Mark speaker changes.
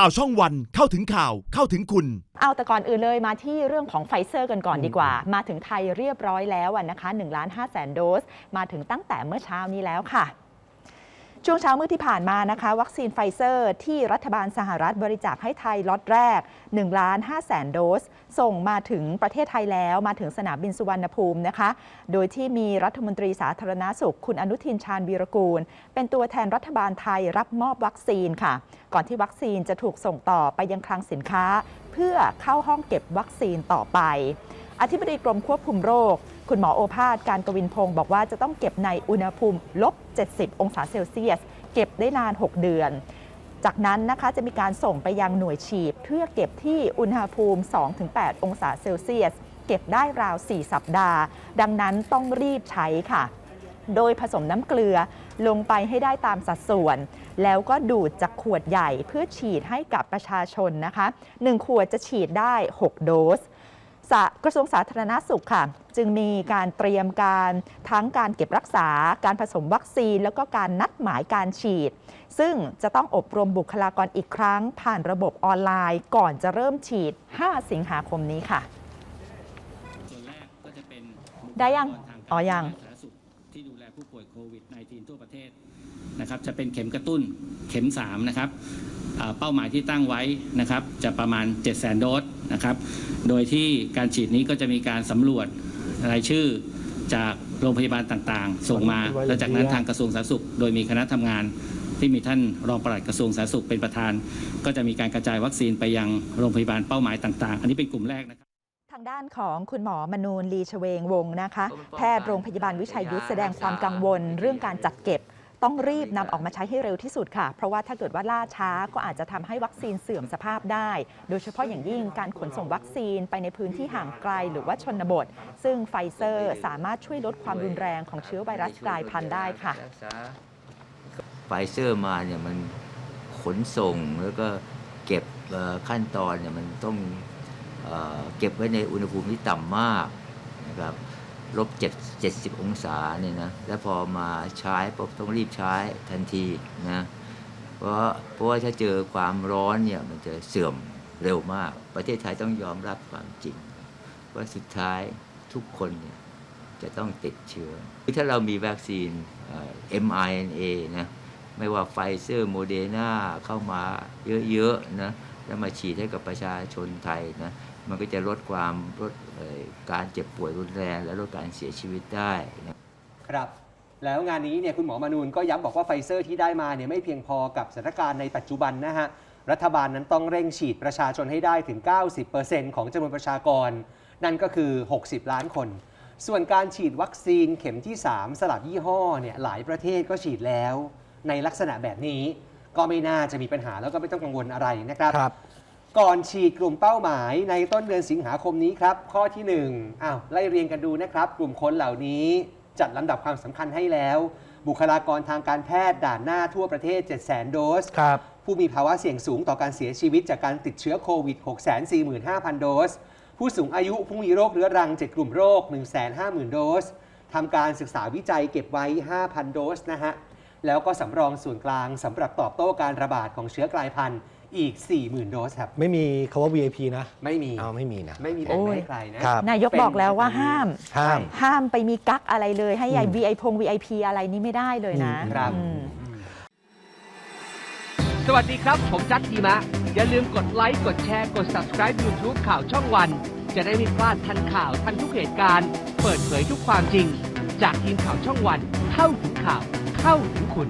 Speaker 1: ข่าวช่องวันเข้าถึงข่าวเข้าถึงคุณ
Speaker 2: เอาแต่ก่อนอื่นเลยมาที่เรื่องของไฟเซอร์กันก่อนดีกว่า มาถึงไทยเรียบร้อยแล้วอะนะคะ1ล้าน5แสนโดส มาถึงตั้งแต่เมื่อเช้านี้แล้วค่ะ ช่วงเช้ามืดที่ผ่านมานะคะ วัคซีนไฟเซอร์ ที่รัฐบาลสหรัฐบริจาคให้ไทยล็อตแรก1ล้าน5แสนโดส ส่งมาถึงประเทศไทยแล้วมาถึงสนามบินสุวรรณภูมินะคะ โดยที่มีรัฐมนตรีสาธารณาสุข คุณอนุทินชาญวีรกูล เป็นตัวแทนรัฐบาลไทยรับมอบวัคซีนค่ะ ก่อนที่วัคซีนจะถูกส่งต่อไปยังคลังสินค้า เพื่อเข้าห้องเก็บวัคซีนต่อไป อธิบดีกรมควบคุมโรค คุณหมอโอภาสการกวินพงศ์บอกว่าจะต้องเก็บในอุณหภูมิลบ 70 องศาเซลเซียส เก็บได้นาน 6 เดือน จากนั้นนะคะจะมีการส่งไปยังหน่วยฉีดเพื่อเก็บที่อุณหภูมิ 2-8 องศาเซลเซียส เก็บได้ราว 4 สัปดาห์ ดังนั้นต้องรีบใช้ค่ะโดยผสมน้ำเกลือลงไปให้ได้ตามสัดส่วน แล้วก็ดูดจากขวดใหญ่เพื่อฉีดให้กับประชาชนนะคะ 1 ขวดจะฉีดได้ 6 โดส กระทรวงสาธารณาสุขค่ะ จึงมีการเตรียมการทั้งการเก็บรักษา การผสมวัคซีน แล้วก็การนัดหมายการฉีด ซึ่งจะต้องอบรมบุคลากรอีกครั้ง ผ่านระบบออนไลน์ ก่อนจะเริ่มฉีด 5 สิงหาคมนี้ค่ะ
Speaker 3: ส่วนแรกก็จะเป็น
Speaker 2: ได้ยัง
Speaker 3: บุคลากรทาง
Speaker 2: อ๋อ
Speaker 3: การ
Speaker 2: ยัง
Speaker 3: ผู้ป่วยโควิด -19 ทั่วประเทศนะครับจะเป็นเข็มกระตุ้นเข็ม3นะครับเป้าหมายที่ตั้งไว้นะครับจะประมาณ 7 0 0 0 0โดสนะครับโดยที่การฉีดนี้ก็จะมีการสำรวจรายชื่อจากโรงพยาบาลต่างๆ ส่งมาและจากนั้นทางกระทรวงสาธารณสุข โดยมีคณะทำงานที่มีท่านรองปลัดกระทรวงสาธารณสุขเป็นประธาน ก็จะมีการกระจายวัคซีนไปยังโรงพยาบาลเป้าหมายต่าง ๆ อันนี้เป็นกลุ่มแรกนะครับ
Speaker 2: ด้านของคุณหมอมนูนลีชเวงวงศ์นะคะ แพทย์โรงพยาบาลวิชัยยุทธแสดงความกังวล เรื่องการจัดเก็บ ต้องรีบนำออกมาใช้ให้เร็วที่สุดค่ะ เพราะว่าถ้าเกิดว่าล่าช้าก็อาจจะทำให้วัคซีนเสื่อมสภาพได้ โดยเฉพาะอย่างยิ่งการขนส่งวัคซีนไปในพื้นที่ห่างไกลหรือว่าชนบท ซึ่งไฟเซอร์สามารถช่วยลดความรุนแรงของเชื้อไวรัสกลายพันธุ์ได้ค่ะ
Speaker 4: ไฟเซอร์มาเนี่ยมันขนส่งแล้วก็เก็บเอ่อขั้นตอนเนี่ยมันต้อง เก็บไว้ในอุณหภูมิที่ต่ำมากนะครับลบเจ็ดเจ็ดสิบองศาเนี่ยนะ แล้วพอมาใช้ปุ๊บต้องรีบใช้ทันทีนะ เพราะเพราะว่าถ้าเจอความร้อนเนี่ยมันจะเสื่อมเร็วมาก ประเทศไทยต้องยอมรับความจริง ว่าสุดท้ายทุกคนเนี่ยจะต้องติดเชื้อ ถ้าเรามีวัคซีน mRNA นะ ไม่ว่าไฟเซอร์โมเดนาเข้ามาเยอะๆนะ แล้วมาฉีดให้กับประชาชนไทยนะ มันก็จะลดความลดเอ่อการเจ็บป่วยรุนแรง และลดการเสียชีวิตได้นะ
Speaker 5: ครับแล้วงานนี้เนี่ยคุณหมอมนูนก็ย้ำบอกว่าไฟเซอร์ที่ได้มาเนี่ยไม่เพียงพอกับสถานการณ์ในปัจจุบันนะฮะ รัฐบาลนั้นต้องเร่งฉีดประชาชนให้ได้ถึง 90%ของจำนวนประชากร นั่นก็คือ 60 ล้านคน ส่วนการฉีดวัคซีนเข็มที่ 3 สลับยี่ห้อเนี่ยหลายประเทศก็ฉีดแล้ว ในลักษณะแบบนี้ ก็ไม่น่าจะมีปัญหาแล้วก็ไม่ต้องกังวลอะไรนะครับ
Speaker 6: ครับ
Speaker 5: ก่อนฉีดกลุ่มเป้าหมายในต้นเดือนสิงหาคมนี้ครับ ข้อที่1อ้าวไล่เรียงกันดูนะครับ กลุ่มคนเหล่านี้ จัดลำดับความสำคัญให้แล้ว บุคลากรทางการแพทย์ด่านหน้าทั่วประเทศ 7 0 0 0 0 0 โดส
Speaker 6: ครับ
Speaker 5: ผู้มีภาวะเสี่ยงสูงต่อการเสียชีวิตจากการติดเชื้อโควิด 645,000 โดส ผู้สูงอายุผู้มีโรคเรื้อรัง 7 กลุ่มโรค 150,000 โดสทำการศึกษาวิจัยเก็บไว้ 5,000 โดสนะฮะแล้วก็สำรองส่วนกลางสำหรับตอบโต้การระบาดของเชื้อกลายพันธุ์ อีก 40,000 โดสครับ
Speaker 6: ไม่มีคาว่า VIP นะ
Speaker 5: ไม่มี
Speaker 6: เอาไม่มีนะ
Speaker 5: ไม่มีแบ่งให้ใครนะ
Speaker 6: ครับ
Speaker 2: นายกบอกแล้วว่าห้าม
Speaker 6: ห้าม
Speaker 2: ห้ามไปมีกักอะไรเลยให้ยาย
Speaker 6: อืม
Speaker 2: VIP พง VIP อะไรนี้ไม่ได้เลยนะครับ อืม
Speaker 7: สวัสดีครับ ผมจัดทีมะ อย่าลืมกดไลค์ กดแชร์ กด subscribe YouTube ข่าวช่องวัน จะได้ไม่พลาดทันข่าวทันทุกเหตุการณ์ เปิดเผยทุกความจริง จากทีมข่าวช่องวัน เข้าถึงข่าว เข้าถึงคุณ